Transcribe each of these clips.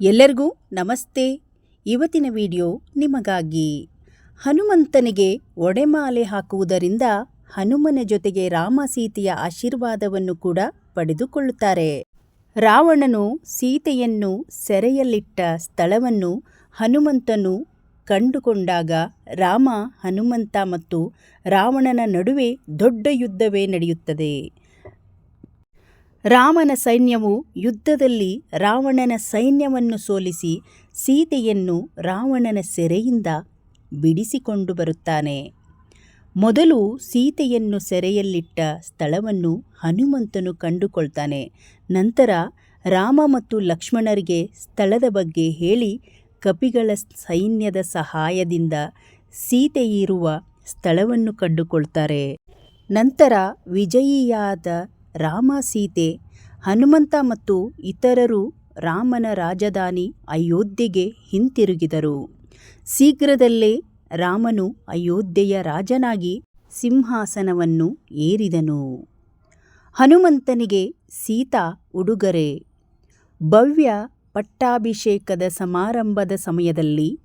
ಎಲ್ಲರಿಗೂ ನಮಸ್ತೆ. ಇವತ್ತಿನ ವಿಡಿಯೋ ನಿಮಗಾಗಿ. ಹನುಮಂತನಿಗೆ ಒಡೆಮಾಲೆ ಹಾಕುವುದರಿಂದ ಹನುಮನ ಜೊತೆಗೆ ರಾಮ ಸೀತೆಯ ಆಶೀರ್ವಾದವನ್ನು ಕೂಡ ಪಡೆದುಕೊಳ್ಳುತ್ತಾರೆ. ರಾವಣನು ಸೀತೆಯನ್ನು ಸೆರೆಯಲ್ಲಿಟ್ಟ ಸ್ಥಳವನ್ನು ಹನುಮಂತನು ಕಂಡುಕೊಂಡಾಗ ರಾಮ ಹನುಮಂತ ಮತ್ತು ರಾವಣನ ನಡುವೆ ದೊಡ್ಡ ಯುದ್ಧವೇ ನಡೆಯುತ್ತದೆ. ರಾಮನ ಸೈನ್ಯವು ಯುದ್ಧದಲ್ಲಿ ರಾವಣನ ಸೈನ್ಯವನ್ನು ಸೋಲಿಸಿ ಸೀತೆಯನ್ನು ರಾವಣನ ಸೆರೆಯಿಂದ ಬಿಡಿಸಿಕೊಂಡು ಬರುತ್ತಾನೆ. ಮೊದಲು ಸೀತೆಯನ್ನು ಸೆರೆಯಲ್ಲಿಟ್ಟ ಸ್ಥಳವನ್ನು ಹನುಮಂತನು ಕಂಡುಕೊಳ್ತಾನೆ. ನಂತರ ರಾಮ ಮತ್ತು ಲಕ್ಷ್ಮಣರಿಗೆ ಸ್ಥಳದ ಬಗ್ಗೆ ಹೇಳಿ ಕಪಿಗಳ ಸೈನ್ಯದ ಸಹಾಯದಿಂದ ಸೀತೆಯಿರುವ ಸ್ಥಳವನ್ನು ಕಂಡುಕೊಳ್ತಾರೆ. ನಂತರ ವಿಜಯಿಯಾದ ರಾಮ ಸೀತೆ, ಹನುಮಂತ ಮತ್ತು ಇತರರು ರಾಮನ ರಾಜಧಾನಿ ಅಯೋಧ್ಯೆಗೆ ಹಿಂತಿರುಗಿದರು. ಶೀಘ್ರದಲ್ಲೇ ರಾಮನು ಅಯೋಧ್ಯೆಯ ರಾಜನಾಗಿ ಸಿಂಹಾಸನವನ್ನು ಏರಿದನು. ಹನುಮಂತನಿಗೆ ಸೀತಾ ಉಡುಗೊರೆ. ಭವ್ಯ ಪಟ್ಟಾಭಿಷೇಕದ ಸಮಾರಂಭದ ಸಮಯದಲ್ಲಿ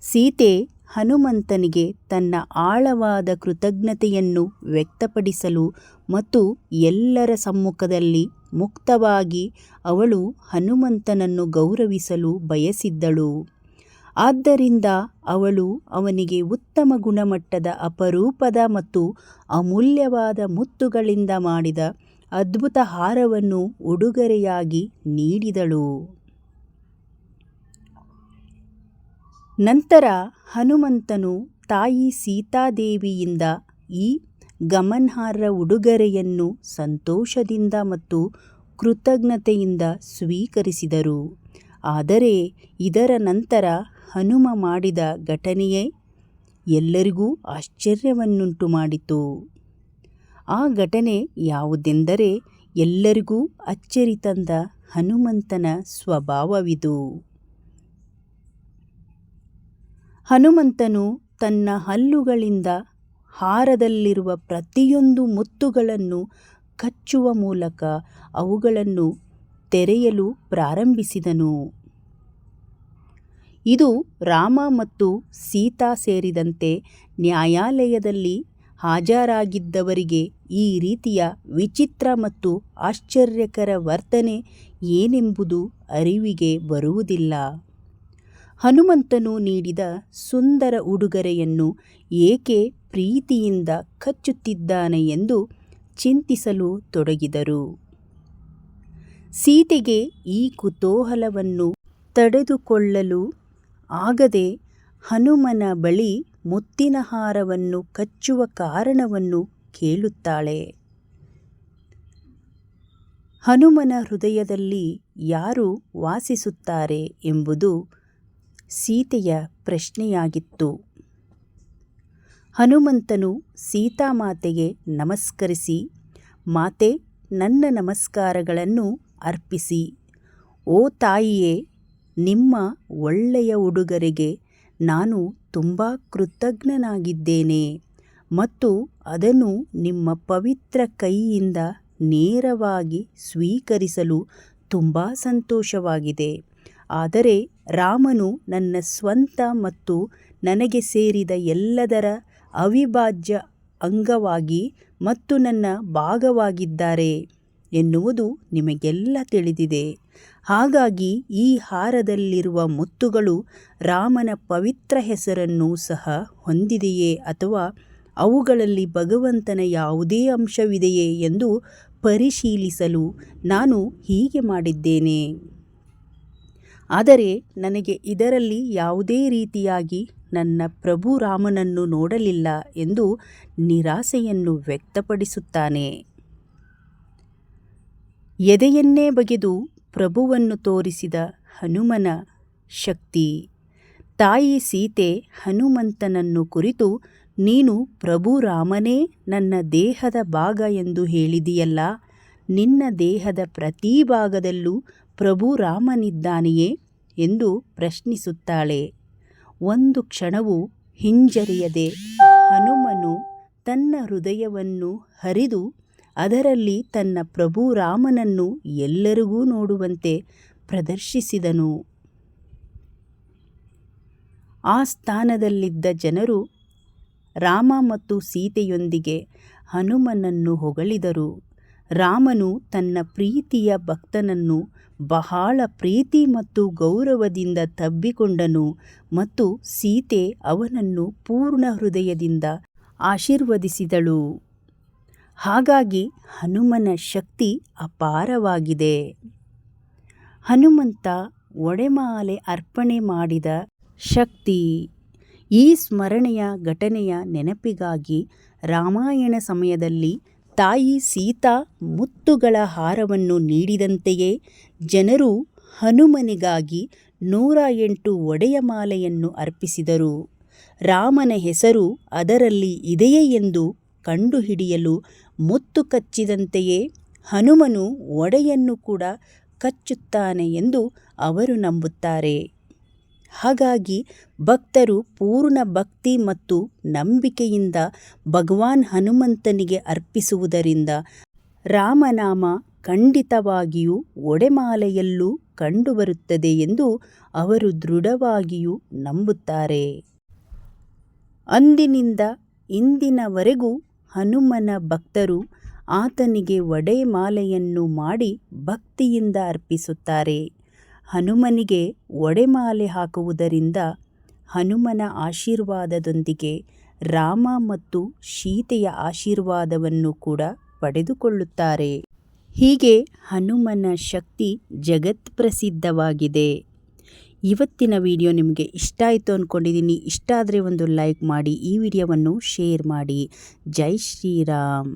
ಸೀತೆ ಹನುಮಂತನಿಗೆ ತನ್ನ ಆಳವಾದ ಕೃತಜ್ಞತೆಯನ್ನು ವ್ಯಕ್ತಪಡಿಸಲು ಮತ್ತು ಎಲ್ಲರ ಸಮ್ಮುಖದಲ್ಲಿ ಮುಕ್ತವಾಗಿ ಅವಳು ಹನುಮಂತನನ್ನು ಗೌರವಿಸಲು ಬಯಸಿದ್ದಳು. ಆದ್ದರಿಂದ ಅವಳು ಅವನಿಗೆ ಉತ್ತಮ ಗುಣಮಟ್ಟದ ಅಪರೂಪದ ಮತ್ತು ಅಮೂಲ್ಯವಾದ ಮುತ್ತುಗಳಿಂದ ಮಾಡಿದ ಅದ್ಭುತ ಹಾರವನ್ನು ಉಡುಗೊರೆಯಾಗಿ ನೀಡಿದಳು. ನಂತರ ಹನುಮಂತನು ತಾಯಿ ಸೀತಾದೇವಿಯಿಂದ ಈ ಗಮನಾರ್ಹ ಉಡುಗೊರೆಯನ್ನು ಸಂತೋಷದಿಂದ ಮತ್ತು ಕೃತಜ್ಞತೆಯಿಂದ ಸ್ವೀಕರಿಸಿದರು. ಆದರೆ ಇದರ ನಂತರ ಹನುಮ ಮಾಡಿದ ಘಟನೆಯೇ ಎಲ್ಲರಿಗೂ ಆಶ್ಚರ್ಯವನ್ನುಂಟು ಮಾಡಿತು. ಆ ಘಟನೆ ಯಾವುದೆಂದರೆ ಎಲ್ಲರಿಗೂ ಅಚ್ಚರಿ ತಂದ ಹನುಮಂತನ ಸ್ವಭಾವವಿದು. ಹನುಮಂತನು ತನ್ನ ಹಲ್ಲುಗಳಿಂದ ಹಾರದಲ್ಲಿರುವ ಪ್ರತಿಯೊಂದು ಮುತ್ತುಗಳನ್ನು ಕಚ್ಚುವ ಮೂಲಕ ಅವುಗಳನ್ನು ತೆರೆಯಲು ಪ್ರಾರಂಭಿಸಿದನು. ಇದು ರಾಮ ಮತ್ತು ಸೀತಾ ಸೇರಿದಂತೆ ನ್ಯಾಯಾಲಯದಲ್ಲಿ ಹಾಜರಾಗಿದ್ದವರಿಗೆ ಈ ರೀತಿಯ ವಿಚಿತ್ರ ಮತ್ತು ಆಶ್ಚರ್ಯಕರ ವರ್ತನೆ ಏನೆಂಬುದು ಅರಿವಿಗೆ ಬರುವುದಿಲ್ಲ. ಹನುಮಂತನು ನೀಡಿದ ಸುಂದರ ಉಡುಗೊರೆಯನ್ನು ಏಕೆ ಪ್ರೀತಿಯಿಂದ ಕಚ್ಚುತ್ತಿದ್ದಾನೆ ಎಂದು ಚಿಂತಿಸಲು ತೊಡಗಿದರು. ಸೀತೆಗೆ ಈ ಕುತೂಹಲವನ್ನು ತಡೆದುಕೊಳ್ಳಲು ಆಗದೆ ಹನುಮನ ಬಳಿ ಮುತ್ತಿನ ಹಾರವನ್ನು ಕಚ್ಚುವ ಕಾರಣವನ್ನು ಕೇಳುತ್ತಾಳೆ. ಹನುಮನ ಹೃದಯದಲ್ಲಿ ಯಾರು ವಾಸಿಸುತ್ತಾರೆ ಎಂಬುದು ಸೀತೆಯ ಪ್ರಶ್ನೆಯಾಗಿತ್ತು. ಹನುಮಂತನು ಸೀತಾಮಾತೆಗೆ ನಮಸ್ಕರಿಸಿ, ಮಾತೆ, ನನ್ನ ನಮಸ್ಕಾರಗಳನ್ನು ಅರ್ಪಿಸಿ. ಓ ತಾಯಿಯೇ, ನಿಮ್ಮ ಒಳ್ಳೆಯ ಉಡುಗೊರೆಗೆ ನಾನು ತುಂಬ ಕೃತಜ್ಞನಾಗಿದ್ದೇನೆ ಮತ್ತು ಅದನ್ನು ನಿಮ್ಮ ಪವಿತ್ರ ಕೈಯಿಂದ ನೇರವಾಗಿ ಸ್ವೀಕರಿಸಲು ತುಂಬ ಸಂತೋಷವಾಗಿದೆ. ಆದರೆ ರಾಮನು ನನ್ನ ಸ್ವಂತ ಮತ್ತು ನನಗೆ ಸೇರಿದ ಎಲ್ಲದರ ಅವಿಭಾಜ್ಯ ಅಂಗವಾಗಿ ಮತ್ತು ನನ್ನ ಭಾಗವಾಗಿದ್ದಾರೆ ಎನ್ನುವುದು ನಿಮಗೆಲ್ಲ ತಿಳಿದಿದೆ. ಹಾಗಾಗಿ ಈ ಹಾರದಲ್ಲಿರುವ ಮುತ್ತುಗಳು ರಾಮನ ಪವಿತ್ರ ಹೆಸರನ್ನು ಸಹ ಹೊಂದಿದೆಯೇ ಅಥವಾ ಅವುಗಳಲ್ಲಿ ಭಗವಂತನ ಯಾವುದೇ ಅಂಶವಿದೆಯೇ ಎಂದು ಪರಿಶೀಲಿಸಲು ನಾನು ಹೀಗೆ ಮಾಡಿದ್ದೇನೆ. ಆದರೆ ನನಗೆ ಇದರಲ್ಲಿ ಯಾವುದೇ ರೀತಿಯಾಗಿ ನನ್ನ ಪ್ರಭು ರಾಮನನ್ನು ನೋಡಲಿಲ್ಲ ಎಂದು ನಿರಾಸೆಯನ್ನು ವ್ಯಕ್ತಪಡಿಸುತ್ತಾನೆ. ಎದೆಯನ್ನೇ ಬಗೆದು ಪ್ರಭುವನ್ನು ತೋರಿಸಿದ ಹನುಮನ ಶಕ್ತಿ. ತಾಯಿ ಸೀತೆ ಹನುಮಂತನನ್ನು ಕುರಿತು, ನೀನು ಪ್ರಭು ರಾಮನೇ ನನ್ನ ದೇಹದ ಭಾಗ ಎಂದು ಹೇಳಿದೆಯಲ್ಲ, ನಿನ್ನ ದೇಹದ ಪ್ರತಿ ಭಾಗದಲ್ಲೂ ಪ್ರಭು ರಾಮನಿದ್ದಾನೆಯೇ? ಎಂದು ಪ್ರಶ್ನಿಸುತ್ತಾಳೆ. ಒಂದು ಕ್ಷಣವೂ ಹಿಂಜರಿಯದೆ ಹನುಮನು ತನ್ನ ಹೃದಯವನ್ನು ಹರಿದು ಅದರಲ್ಲಿ ತನ್ನ ಪ್ರಭು ರಾಮನನ್ನು ಎಲ್ಲರಿಗೂ ನೋಡುವಂತೆ ಪ್ರದರ್ಶಿಸಿದನು. ಆ ಸ್ಥಾನದಲ್ಲಿದ್ದ ಜನರು ರಾಮ ಮತ್ತು ಸೀತೆಯೊಂದಿಗೆ ಹನುಮನನ್ನು ಹೊಗಳಿದರು. ರಾಮನು ತನ್ನ ಪ್ರೀತಿಯ ಭಕ್ತನನ್ನು ಬಹಳ ಪ್ರೀತಿ ಮತ್ತು ಗೌರವದಿಂದ ತಬ್ಬಿಕೊಂಡನು ಮತ್ತು ಸೀತೆ ಅವನನ್ನು ಪೂರ್ಣ ಹೃದಯದಿಂದ ಆಶೀರ್ವದಿಸಿದಳು. ಹಾಗಾಗಿ ಹನುಮನ ಶಕ್ತಿ ಅಪಾರವಾಗಿದೆ. ಹನುಮಂತ ಒಡೆಮಾಲೆ ಅರ್ಪಣೆ ಮಾಡಿದ ಶಕ್ತಿ ಈ ಸ್ಮರಣೆಯ ಘಟನೆಯ ನೆನಪಿಗಾಗಿ ರಾಮಾಯಣ ಸಮಯದಲ್ಲಿ ತಾಯಿ ಸೀತಾ ಮುತ್ತುಗಳ ಹಾರವನ್ನು ನೀಡಿದಂತೆಯೇ ಜನರು ಹನುಮನಿಗಾಗಿ ನೂರ ಎಂಟು ಒಡೆಯ ಮಾಲೆಯನ್ನು ಅರ್ಪಿಸಿದರು. ರಾಮನ ಹೆಸರು ಅದರಲ್ಲಿ ಇದೆಯೇ ಎಂದು ಕಂಡುಹಿಡಿಯಲು ಮುತ್ತು ಕಚ್ಚಿದಂತೆಯೇ ಹನುಮನು ಒಡೆಯನ್ನು ಕೂಡ ಕಚ್ಚುತ್ತಾನೆ ಎಂದು ಅವರು ನಂಬುತ್ತಾರೆ. ಹಾಗಾಗಿ ಭಕ್ತರು ಪೂರ್ಣ ಭಕ್ತಿ ಮತ್ತು ನಂಬಿಕೆಯಿಂದ ಭಗವಾನ್ ಹನುಮಂತನಿಗೆ ಅರ್ಪಿಸುವುದರಿಂದ ರಾಮನಾಮ ಖಂಡಿತವಾಗಿಯೂ ಒಡೆಮಾಲೆಯಲ್ಲೂ ಕಂಡುಬರುತ್ತದೆ ಎಂದು ಅವರು ದೃಢವಾಗಿಯೂ ನಂಬುತ್ತಾರೆ. ಅಂದಿನಿಂದ ಇಂದಿನವರೆಗೂ ಹನುಮನ ಭಕ್ತರು ಆತನಿಗೆ ಒಡೆಮಾಲೆಯನ್ನು ಮಾಡಿ ಭಕ್ತಿಯಿಂದ ಅರ್ಪಿಸುತ್ತಾರೆ. ಹನುಮನಿಗೆ ಒಡೆಮಾಲೆ ಹಾಕುವುದರಿಂದ ಹನುಮನ ಆಶೀರ್ವಾದದೊಂದಿಗೆ ರಾಮ ಮತ್ತು ಸೀತೆಯ ಆಶೀರ್ವಾದವನ್ನು ಕೂಡ ಪಡೆದುಕೊಳ್ಳುತ್ತಾರೆ. ಹೀಗೆ ಹನುಮನ ಶಕ್ತಿ ಜಗತ್ಪ್ರಸಿದ್ಧವಾಗಿದೆ ಇವತ್ತಿನ ವಿಡಿಯೋ ನಿಮಗೆ ಇಷ್ಟ ಆಯಿತು ಅಂದ್ಕೊಂಡಿದ್ದೀನಿ ಇಷ್ಟ ಆದರೆ ಒಂದು ಲೈಕ್ ಮಾಡಿ, ಈ ವಿಡಿಯೋವನ್ನು ಶೇರ್ ಮಾಡಿ. ಜೈ ಶ್ರೀರಾಮ್.